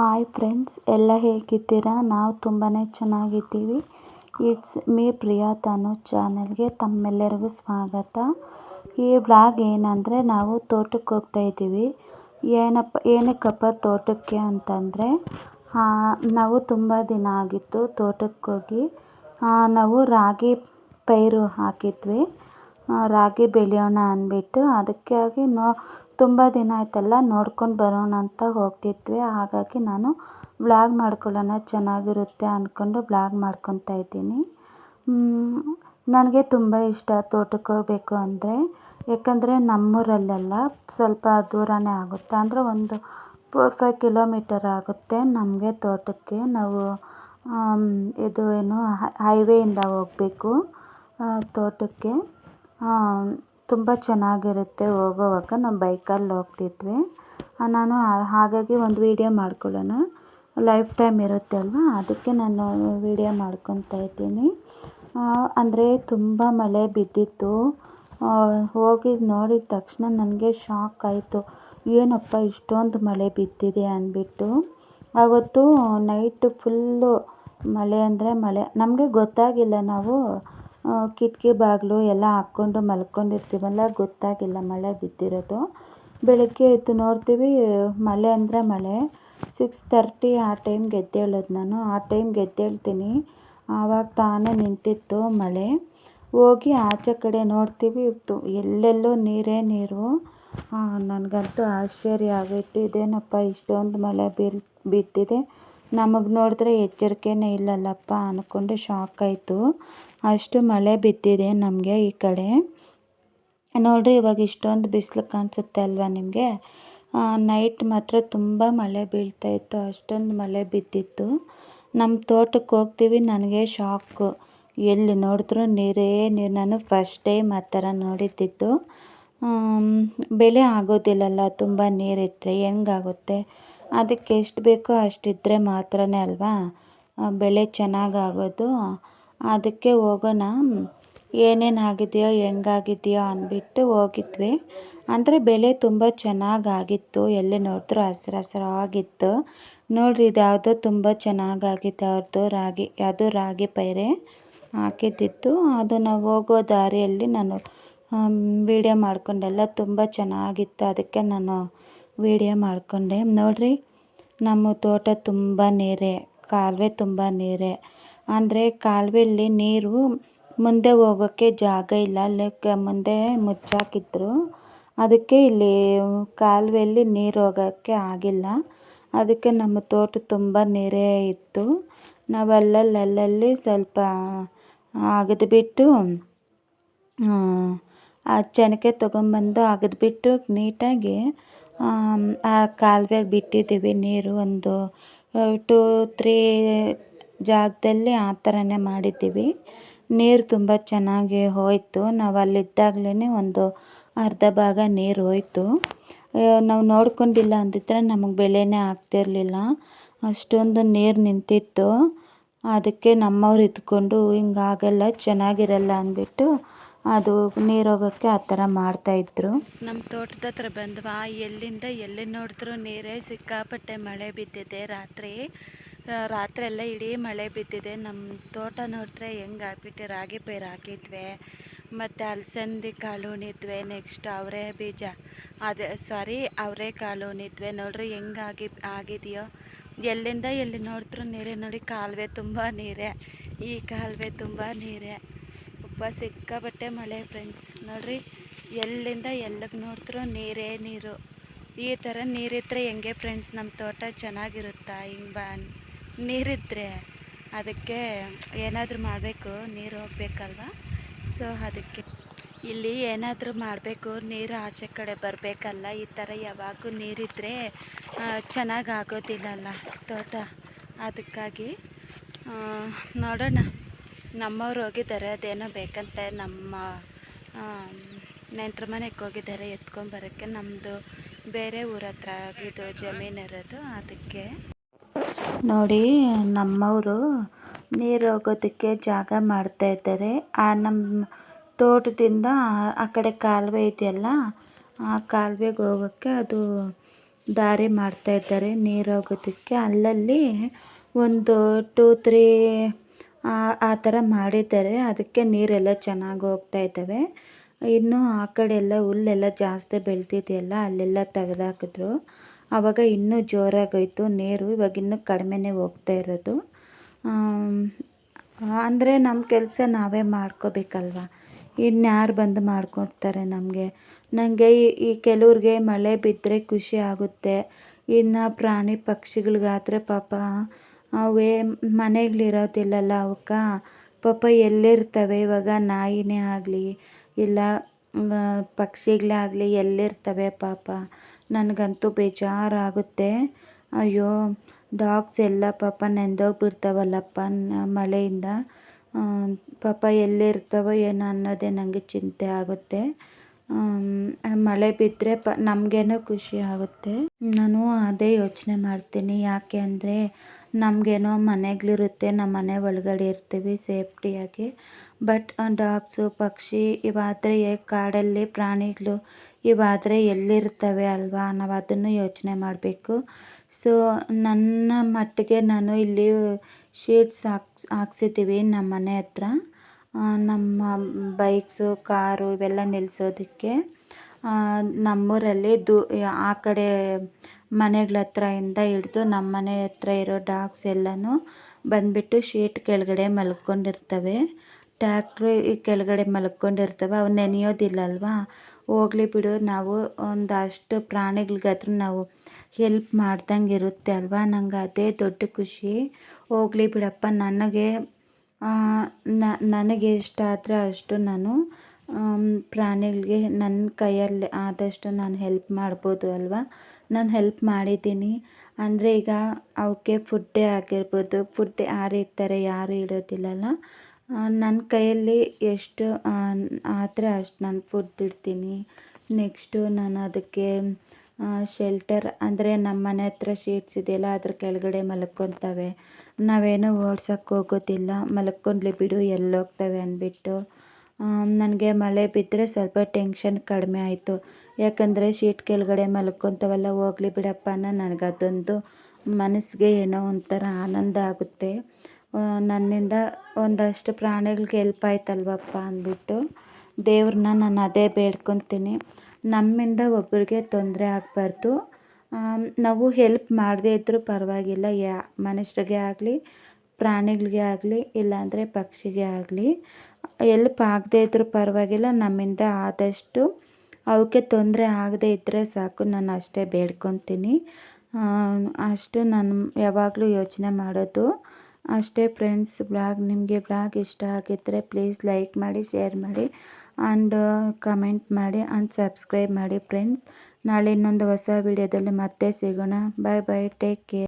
Hi friends ಎಲ್ಲ ಹೇಗಿದ್ದೀರಾ? ನಾವು ತುಂಬಾ ಚೆನ್ನಾಗಿದ್ದೀವಿ. ಇಟ್ಸ್ ಮೇ ಪ್ರಿಯಾ ತನು ಚಾನಲ್ಗೆ ತಮ್ಮೆಲ್ಲರಿಗೂ ಸ್ವಾಗತ. ಈ ಬ್ಲಾಗ್ ಏನಂದರೆ ನಾವು ತೋಟಕ್ಕೆ ಹೋಗ್ತಾ ಇದ್ದೀವಿ. ಏನಪ್ಪ, ಏನಕ್ಕಪ್ಪ ತೋಟಕ್ಕೆ ಅಂತಂದರೆ ನಾವು ತುಂಬ ದಿನ ಆಗಿತ್ತು ತೋಟಕ್ಕೆ ಹೋಗಿ. ನಾವು ರಾಗಿ ಪೈರು ಹಾಕಿದ್ವಿ. ರಾಗಿ ಬೆಳೆಯೋಣ ಅಂದ್ಬಿಟ್ಟು ಅದಕ್ಕಾಗಿ ನೋ ತುಂಬ ದಿನ ಆಯ್ತಲ್ಲ, ನೋಡ್ಕೊಂಡು ಬರೋಣ ಅಂತ ಹೋಗ್ತಿದ್ವಿ. ಹಾಗಾಗಿ ನಾನು ಬ್ಲಾಗ್ ಮಾಡ್ಕೊಳ್ಳೋಣ ಚೆನ್ನಾಗಿರುತ್ತೆ ಅಂದ್ಕೊಂಡು ಬ್ಲಾಗ್ ಮಾಡ್ಕೊತಾ ಇದ್ದೀನಿ. ನನಗೆ ತುಂಬ ಇಷ್ಟ ತೋಟಕ್ಕೆ ಹೋಗಬೇಕು ಅಂದರೆ. ಯಾಕಂದರೆ ನಮ್ಮೂರಲ್ಲೆಲ್ಲ ಸ್ವಲ್ಪ ದೂರನೇ ಆಗುತ್ತೆ. ಅಂದರೆ ಒಂದು ಫೋರ್ ಫೈವ್ ಕಿಲೋಮೀಟರ್ ಆಗುತ್ತೆ ನಮಗೆ ತೋಟಕ್ಕೆ. ನಾವು ಇದು ಏನು ಹೈವೇಯಿಂದ ಹೋಗಬೇಕು ತೋಟಕ್ಕೆ. ತುಂಬ ಚೆನ್ನಾಗಿರುತ್ತೆ. ಹೋಗೋವಾಗ ನಾವು ಬೈಕಲ್ಲಿ ಹೋಗ್ತಿದ್ವಿ. ನಾನು ಹಾಗಾಗಿ ಒಂದು ವೀಡಿಯೋ ಮಾಡ್ಕೊಳ್ಳೋಣ. ಲೈಫ್ ಟೈಮ್ ಇರುತ್ತೆ ಅಲ್ವಾ? ಅದಕ್ಕೆ ನಾನು ವೀಡಿಯೋ ಮಾಡ್ಕೊತಾ ಇದ್ದೀನಿ. ಅಂದರೆ ತುಂಬ ಮಳೆ ಬಿದ್ದಿತ್ತು. ಹೋಗಿ ನೋಡಿದ ತಕ್ಷಣ ನನಗೆ ಶಾಕ್ ಆಯಿತು. ಏನಪ್ಪ ಇಷ್ಟೊಂದು ಮಳೆ ಬಿದ್ದಿದೆ ಅಂದ್ಬಿಟ್ಟು. ಆವತ್ತು ನೈಟ್ ಫುಲ್ಲು ಮಳೆ ಅಂದರೆ ಮಳೆ. ನಮಗೆ ಗೊತ್ತಾಗಿಲ್ಲ ನಾವು ಕಿಟಕಿ ಬಾಗಿಲು ಎಲ್ಲ ಹಾಕ್ಕೊಂಡು ಮಲ್ಕೊಂಡಿರ್ತೀವಲ್ಲ, ಗೊತ್ತಾಗಿಲ್ಲ ಮಳೆ ಬಿದ್ದಿರೋದು. ಬೆಳಗ್ಗೆ ಎದ್ದು ನೋಡ್ತೀವಿ, ಮಳೆ ಅಂದರೆ ಮಳೆ. ಸಿಕ್ಸ್ ತರ್ಟಿ ಆ ಟೈಮ್ಗೆ ಎದ್ದೇಳೋದು ನಾನು. ಆ ಟೈಮ್ಗೆ ಎದ್ದೇಳ್ತೀನಿ. ಆವಾಗ ತಾನೇ ನಿಂತಿತ್ತು ಮಳೆ. ಹೋಗಿ ಆಚೆ ಕಡೆ ನೋಡ್ತೀವಿ ಎಲ್ಲೆಲ್ಲೋ ನೀರೇ ನೀರು. ನನಗಂತೂ ಆಶ್ಚರ್ಯ ಆಗೋಯ್ತು ಇದೇನಪ್ಪ ಇಷ್ಟೊಂದು ಮಳೆ ಬೀಳ್, ಬಿದ್ದಿದೆ. ನಮಗೆ ನೋಡಿದ್ರೆ ಎಚ್ಚರಿಕೆನೇ ಇಲ್ಲಲ್ಲಪ್ಪ ಅಂದ್ಕೊಂಡು ಶಾಕ್ ಆಯಿತು. ಅಷ್ಟು ಮಳೆ ಬಿದ್ದಿದೆ ನಮಗೆ ಈ ಕಡೆ. ನೋಡಿರಿ ಇವಾಗ ಇಷ್ಟೊಂದು ಬಿಸಿಲು ಕಾಣಿಸುತ್ತೆ ಅಲ್ವಾ ನಿಮಗೆ? ನೈಟ್ ಮಾತ್ರ ತುಂಬ ಮಳೆ ಬೀಳ್ತಾಯಿತ್ತು ಅಷ್ಟೊಂದು ಮಳೆ ಬಿದ್ದಿತ್ತು. ನಮ್ಮ ತೋಟಕ್ಕೆ ಹೋಗ್ತೀವಿ, ನನಗೆ ಶಾಕು ಎಲ್ಲಿ ನೋಡಿದ್ರು ನೀರೇ ನೀರು, ನಾನು ಫಸ್ಟ್ ಟೈಮ್ ಆ ಥರ ನೋಡಿದ್ದಿದ್ದು ಬೆಳೆ ಆಗೋದಿಲ್ಲಲ್ಲ, ತುಂಬ ನೀರಿದ್ದರೆ ಹೆಂಗಾಗುತ್ತೆ? ಅದಕ್ಕೆ ಎಷ್ಟು ಬೇಕೋ ಅಷ್ಟಿದ್ದರೆ ಮಾತ್ರನೇ ಅಲ್ವಾ? ಬೆಳೆ ಚೆನ್ನಾಗಾಗೋದು. ಅದಕ್ಕೆ ಹೋಗೋಣ. ಏನೇನು ಆಗಿದೆಯೋ, ಹೆಂಗಾಗಿದೆಯೋ ಅಂದ್ಬಿಟ್ಟು ಹೋಗಿದ್ವಿ. ಅಂದರೆ ಬೆಳೆ ತುಂಬ ಚೆನ್ನಾಗಾಗಿತ್ತು. ಎಲ್ಲಿ ನೋಡಿದ್ರೂ ಹಸ್ರು ಹಸ್ರಾಗಿತ್ತು ನೋಡಿರಿ, ಇದು ಯಾವುದೋ ತುಂಬ ಚೆನ್ನಾಗಾಗಿದೆ. ಅವ್ರದ್ದು ರಾಗಿ ಅದು ರಾಗಿ ಪೈರೆ ಹಾಕಿದ್ದಿತ್ತು. ಅದು ನಾವು ಹೋಗೋ ದಾರಿಯಲ್ಲಿ ನಾನು ವೀಡಿಯೋ ಮಾಡ್ಕೊಂಡೆಲ್ಲ ತುಂಬ ಚೆನ್ನಾಗಿತ್ತು. ಅದಕ್ಕೆ ನಾನು ವೀಡಿಯೋ ಮಾಡಿಕೊಂಡೆ ನೋಡಿರಿ ನಮ್ಮ ತೋಟ ತುಂಬ ನೀರೇ ಕಾಲುವೆ ತುಂಬ ನೀರೇ ಅಂದರೆ ಕಾಲುವೆಯಲ್ಲಿ ನೀರು ಮುಂದೆ ಹೋಗೋಕ್ಕೆ ಜಾಗ ಇಲ್ಲ ಲೈಕ್ ಮುಂದೆ ಮುಚ್ಚಾಕಿದ್ರು ಅದಕ್ಕೆ ಇಲ್ಲಿ ಕಾಲುವೆಯಲ್ಲಿ ನೀರು ಹೋಗೋಕ್ಕೆ ಆಗಿಲ್ಲ ಅದಕ್ಕೆ ನಮ್ಮ ತೋಟ ತುಂಬ ನೀರೇ ಇತ್ತು ನಾವು ಅಲ್ಲಲ್ಲಿ ಅಲ್ಲಲ್ಲಿ ಸ್ವಲ್ಪ ಅಗೆದ್ಬಿಟ್ಟು ಆ ಚೆನಕೆ ತೊಗೊಂಬಂದು ಅಗೆದ್ಬಿಟ್ಟು ನೀಟಾಗಿ ಆ ಕಾಲುವೆಗೆ ಬಿಟ್ಟಿದ್ದೀವಿ ನೀರು ಒಂದು ಟು, ತ್ರೀ ಜಾಗದಲ್ಲಿ ಆ ಥರನೇ ಮಾಡಿದ್ದೀವಿ. ನೀರು ತುಂಬ ಚೆನ್ನಾಗಿ ಹೋಯಿತು. ನಾವು ಅಲ್ಲಿದ್ದಾಗಲೇ ಒಂದು ಅರ್ಧ ಭಾಗ ನೀರು ಹೋಯ್ತು. ನಾವು ನೋಡ್ಕೊಂಡಿಲ್ಲ ಅಂದಿದ್ದರೆ ನಮಗೆ ಬೆಳೆನೇ ಆಗ್ತಿರಲಿಲ್ಲ. ಅಷ್ಟೊಂದು ನೀರು ನಿಂತಿತ್ತು. ಅದಕ್ಕೆ ನಮ್ಮವ್ರು ಇದ್ಕೊಂಡು ಹಿಂಗಾಗಲ್ಲ ಚೆನ್ನಾಗಿರಲ್ಲ ಅಂದ್ಬಿಟ್ಟು ಅದು ನೀರೋಗೋಕ್ಕೆ ಆ ಥರ ಮಾಡ್ತಾಯಿದ್ರು ನಮ್ಮ ತೋಟದ ಹತ್ರ ಬಂದ್ವಾ, ಎಲ್ಲಿಂದ ಎಲ್ಲಿ ನೋಡಿದ್ರು ನೀರೇ ಸಿಕ್ಕಾಪಟ್ಟೆ ಮಳೆ ಬಿದ್ದಿದೆ. ರಾತ್ರಿ ರಾತ್ರಿ ಎಲ್ಲ ಇಡೀ ಮಳೆ ಬಿದ್ದಿದೆ. ನಮ್ಮ ತೋಟ ನೋಡಿದ್ರೆ ಹೆಂಗೆ ಹಾಕ್ಬಿಟ್ಟು ರಾಗಿ ಪೈರು ಹಾಕಿದ್ವಿ. ಮತ್ತು ಅಲಸಂದಿ ಕಾಳು ಉಣಿದ್ವಿ ನೆಕ್ಸ್ಟ್ ಅವರೇ ಬೀಜ. ಅದೇ ಸಾರಿ ಅವರೇ ಕಾಳು ಉಣಿದ್ವಿ ನೋಡ್ರಿ ಹೆಂಗಾಗಿ ಆಗಿದೆಯೋ. ಎಲ್ಲಿಂದ ಎಲ್ಲಿ ನೋಡಿದ್ರು ನೀರೇ ನೋಡಿ ಕಾಲುವೆ ತುಂಬ ನೀರೇ. ಈ ಕಾಲುವೆ ತುಂಬ ನೀರೇ. ಉಪ್ಪ ಸಿಕ್ಕಾಬಟ್ಟೆ ಮಳೆ ಫ್ರೆಂಡ್ಸ್ ನೋಡ್ರಿ, ಎಲ್ಲಿಂದ ಎಲ್ಲಿಗೆ ನೋಡಿದ್ರು ನೀರೇ ನೀರು. ಈ ಥರ ನೀರಿದ್ರೆ ಹೆಂಗೆ ಫ್ರೆಂಡ್ಸ್ ನಮ್ಮ ತೋಟ ಚೆನ್ನಾಗಿರುತ್ತಾ? ಹಿಂಗೆ ಬಾ ನೀರಿದ್ದರೆ ಅದಕ್ಕೆ ಏನಾದರೂ ಮಾಡಬೇಕು, ನೀರು ಹೋಗ್ಬೇಕಲ್ವಾ? ಸೊ ಅದಕ್ಕೆ. ಇಲ್ಲಿ ಏನಾದರೂ ಮಾಡಬೇಕು, ನೀರು ಆಚೆ ಕಡೆ ಬರಬೇಕಲ್ಲ, ಈ ಥರ ಯಾವಾಗೂ ನೀರಿದ್ದರೆ ಚೆನ್ನಾಗಿ ಆಗೋದಿಲ್ಲಲ್ಲ ತೋಟ. ಅದಕ್ಕಾಗಿ ನೋಡೋಣ. ನಮ್ಮವ್ರು ಹೋಗಿದ್ದಾರೆ, ಅದೇನೋ ಬೇಕಂತೆ ನಮ್ಮ ನೆಂಟ್ರ ಮನೆಗೆ ಹೋಗಿದ್ದಾರೆ ಎತ್ಕೊಂಬರೋಕ್ಕೆ ನಮ್ಮದು ಬೇರೆ ಊರ ಹತ್ರ ಇದು ಜಮೀನು ಇರೋದು, ಅದಕ್ಕೆ. ನೋಡಿ, ನಮ್ಮವರು ನೀರು ಹೋಗೋದಕ್ಕೆ ಜಾಗ ಮಾಡ್ತಾ ಇದ್ದಾರೆ. ಆ ನಮ್ಮ ತೋಟದಿಂದ ಆ ಕಡೆ ಕಾಲುವೆ ಇದೆಯಲ್ಲ, ಆ ಕಾಲುವೆಗೆ ಹೋಗೋಕ್ಕೆ ಅದು ದಾರಿ ಮಾಡ್ತಾ ಇದ್ದಾರೆ ನೀರು ಹೋಗೋದಕ್ಕೆ. ಅಲ್ಲಲ್ಲಿ ಒಂದು ಟೂ ತ್ರೀ ಆ ಥರ ಮಾಡಿದ್ದಾರೆ. ಅದಕ್ಕೆ ನೀರೆಲ್ಲ ಚೆನ್ನಾಗಿ ಹೋಗ್ತಾ ಇದ್ದಾವೆ. ಇನ್ನು ಆ ಕಡೆ ಎಲ್ಲ ಹುಲ್ಲೆಲ್ಲ ಜಾಸ್ತಿ ಬೆಳೆದಿದೆಯಲ್ಲ, ಅಲ್ಲೆಲ್ಲ ತೆಗೆದಾಕಿದ್ರು. ಆವಾಗ ಇನ್ನೂ ಜೋರಾಗೋಯಿತು ನೀರು, ಇವಾಗ ಇನ್ನೂ ಕಡಿಮೆನೇ ಹೋಗ್ತಾ ಇರೋದು. ಅಂದರೆ ನಮ್ಮ ಕೆಲಸ ನಾವೇ ಮಾಡ್ಕೋಬೇಕಲ್ವ? ಇನ್ಯಾರು ಬಂದು ಮಾಡ್ಕೊಡ್ತಾರೆ ನಮಗೆ? ನನಗೆ ಈ ಈ ಕೆಲವ್ರಿಗೆ ಮಳೆ ಬಿದ್ದರೆ ಖುಷಿ ಆಗುತ್ತೆ. ಇನ್ನು ಪ್ರಾಣಿ ಪಕ್ಷಿಗಳಿಗಾದ್ರೆ ಪಾಪ ಅವೇ ಮನೆಗಳಿರೋದಿಲ್ಲಲ್ಲ ಅವಕ್ಕೆ? ಪಾಪ ಎಲ್ಲಿರ್ತವೆ? ಇವಾಗ ನಾಯಿನೇ ಆಗಲಿ, ಇಲ್ಲ ಪಕ್ಷಿಗಳೇ ಆಗಲಿ ಎಲ್ಲಿರ್ತವೆ ಪಾಪ? ನನಗಂತೂ ಬೇಜಾರಾಗುತ್ತೆ. ಅಯ್ಯೋ, ಡಾಗ್ಸ್ ಎಲ್ಲ ಪಾಪ ನೆಂದೋಗ್ಬಿಡ್ತಾವಲ್ಲಪ್ಪ ಮಳೆಯಿಂದ. ಪಾಪ ಎಲ್ಲಿರ್ತವೋ ಏನೋ ಅನ್ನೋದೇ ನನಗೆ ಚಿಂತೆ ಆಗುತ್ತೆ. ಮಳೆ ಬಿದ್ದರೆ ಪ, ನಮಗೇನೋ ಖುಷಿ ಆಗುತ್ತೆ. ನಾನು ಅದೇ ಯೋಚನೆ ಮಾಡ್ತೀನಿ. ಯಾಕೆ ಅಂದರೆ ನಮಗೇನೋ ಮನೆಗಳಿರುತ್ತೆ ನಮ್ಮ ಮನೆ ಒಳಗಡೆ ಇರ್ತೀವಿ ಸೇಫ್ಟಿಯಾಗಿ. ಬಟ್ ಡಾಗ್ಸು, ಪಕ್ಷಿ ಇವಾದರೆ ಕಾಡಲ್ಲಿ ಪ್ರಾಣಿಗಳು ಇವಾದರೆ ಎಲ್ಲಿರ್ತವೆ ಅಲ್ವಾ? ನಾವು ಅದನ್ನು ಯೋಚನೆ ಮಾಡಬೇಕು. ಸೊ, ನನ್ನ ಮಟ್ಟಿಗೆ ನಾನು ಇಲ್ಲಿ ಶೀಟ್ಸ್ ಹಾಕ್ಸ್, ಹಾಕ್ಸಿದ್ದೀವಿ ನಮ್ಮ ಮನೆ ಹತ್ರ. ನಮ್ಮ ಬೈಕ್ಸು, ಕಾರು ಇವೆಲ್ಲ ನಿಲ್ಲಿಸೋದಕ್ಕೆ ನಮ್ಮೂರಲ್ಲಿ ದೂ, ಆ ಕಡೆ ಮನೆಗಳ ಹತ್ರದಿಂದ ಹಿಡ್ದು ನಮ್ಮ ಮನೆ ಹತ್ರ ಇರೋ ಡಾಗ್ಸ್ ಎಲ್ಲನೂ ಬಂದುಬಿಟ್ಟು ಶೀಟ್ ಕೆಳಗಡೆ ಮಲ್ಕೊಂಡಿರ್ತವೆ. ಟ್ಯಾಕ್ಟ್ರು ಕೆಳಗಡೆ ಮಲ್ಕೊಂಡಿರ್ತವೆ. ಅವು ನೆನೆಯೋದಿಲ್ಲ ಅಲ್ವಾ ಹೋಗ್ಲಿ ಬಿಡು, ನಾವು ಒಂದಷ್ಟು ಪ್ರಾಣಿಗಳಿಗಾದ್ರೂ ನಾವು ಹೆಲ್ಪ್ ಮಾಡ್ದಂಗೆ ಇರುತ್ತೆ ಅಲ್ವಾ? ನಂಗೆ ಅದೇ ದೊಡ್ಡ ಖುಷಿ. ಹೋಗ್ಲಿ ಬಿಡಪ್ಪ, ನನಗೆ ನನಗೆ ಇಷ್ಟ ಆದರೆ ಅಷ್ಟು ನಾನು ಪ್ರಾಣಿಗಳಿಗೆ ನನ್ನ ಕೈಯಲ್ಲಿ ಆದಷ್ಟು ನಾನು ಹೆಲ್ಪ್ ಮಾಡ್ಬೋದು ಅಲ್ವಾ? ನಾನು ಹೆಲ್ಪ್ ಮಾಡಿದ್ದೀನಿ. ಅಂದರೆ ಈಗ ಅವಕ್ಕೆ ಫುಡ್ಡೇ ಆಗಿರ್ಬೋದು ಫುಡ್ ಯಾರು ಇಡ್ತಾರೆ, ಯಾರು ಇಡೋದಿಲ್ಲಲ್ಲ. ನನ್ನ ಕೈಯಲ್ಲಿ ಎಷ್ಟು ಆದರೆ ಅಷ್ಟು ನಾನು ಫುಡ್ ಇಡ್ತೀನಿ. ನೆಕ್ಸ್ಟು ನಾನು ಅದಕ್ಕೆ ಶೆಲ್ಟರ್ ಅಂದರೆ ನಮ್ಮ ಮನೆ ಹತ್ರ ಶೀಟ್ಸ್ ಇದೆಯಲ್ಲ, ಅದ್ರ ಕೆಳಗಡೆ ಮಲ್ಕೊತವೆ. ನಾವೇನು ಓಡ್ಸೋಕ್ಕೆ ಹೋಗೋದಿಲ್ಲ, ಮಲ್ಕೊಂಡ್ಲಿ ಬಿಡು, ಎಲ್ಲೋಗ್ತವೆ ಅಂದ್ಬಿಟ್ಟು. ನನಗೆ ಮಳೆ ಬಿದ್ದರೆ ಸ್ವಲ್ಪ ಟೆನ್ಷನ್ ಕಡಿಮೆ ಆಯಿತು. ಯಾಕಂದರೆ ಶೀಟ್ ಕೆಳಗಡೆ ಮಲ್ಕೊತವಲ್ಲ ಹೋಗ್ಲಿ ಬಿಡಪ್ಪ ಅನ್ನೋ ನನಗದೊಂದು ಮನಸ್ಸಿಗೆ ಏನೋ ಒಂಥರ ಆನಂದ ಆಗುತ್ತೆ. ನನ್ನಿಂದ ಒಂದಷ್ಟು ಪ್ರಾಣಿಗಳಿಗೆ ಹೆಲ್ಪ್ ಆಯ್ತಲ್ವಪ್ಪ ಅಂದ್ಬಿಟ್ಟು ದೇವ್ರನ್ನ ನಾನು ಅದೇ ಬೇಡ್ಕೊತೀನಿ. ನಮ್ಮಿಂದ ಒಬ್ಬರಿಗೆ ತೊಂದರೆ ಆಗಬಾರ್ದು. ನಾವು ಹೆಲ್ಪ್ ಮಾಡದೇ ಇದ್ದರೂ ಪರವಾಗಿಲ್ಲ. ಯಾ ಮನುಷ್ಯರಿಗೆ ಆಗಲಿ, ಪ್ರಾಣಿಗಳಿಗೆ ಆಗಲಿ, ಇಲ್ಲಾಂದರೆ ಪಕ್ಷಿಗೆ ಆಗಲಿ ಎಲ್ಪ್ ಆಗದೇ ಇದ್ದರೂ ಪರವಾಗಿಲ್ಲ. ನಮ್ಮಿಂದ ಆದಷ್ಟು ಅವಕ್ಕೆ ತೊಂದರೆ ಆಗದೇ ಇದ್ದರೆ ಸಾಕು, ನಾನು ಅಷ್ಟೇ ಬೇಡ್ಕೊತೀನಿ. ಅಷ್ಟು ನಾನು ಯಾವಾಗಲೂ ಯೋಚನೆ ಮಾಡೋದು. ಅಷ್ಟೇ ಫ್ರೆಂಡ್ಸ್, ಬ್ಲಾಗ್ ನಿಮಗೆ ಬ್ಲಾಗ್ ಇಷ್ಟ ಆಗಿದ್ದರೆ ಪ್ಲೀಸ್ ಲೈಕ್ ಮಾಡಿ, ಶೇರ್ ಮಾಡಿ ಆ್ಯಂಡ್ ಕಮೆಂಟ್ ಮಾಡಿ ಆ್ಯಂಡ್ ಸಬ್ಸ್ಕ್ರೈಬ್ ಮಾಡಿ ಫ್ರೆಂಡ್ಸ್. ನಾಳೆ ಇನ್ನೊಂದು ಹೊಸ ವೀಡಿಯೋದಲ್ಲಿ ಮತ್ತೆ ಸಿಗೋಣ. Bye bye, take care.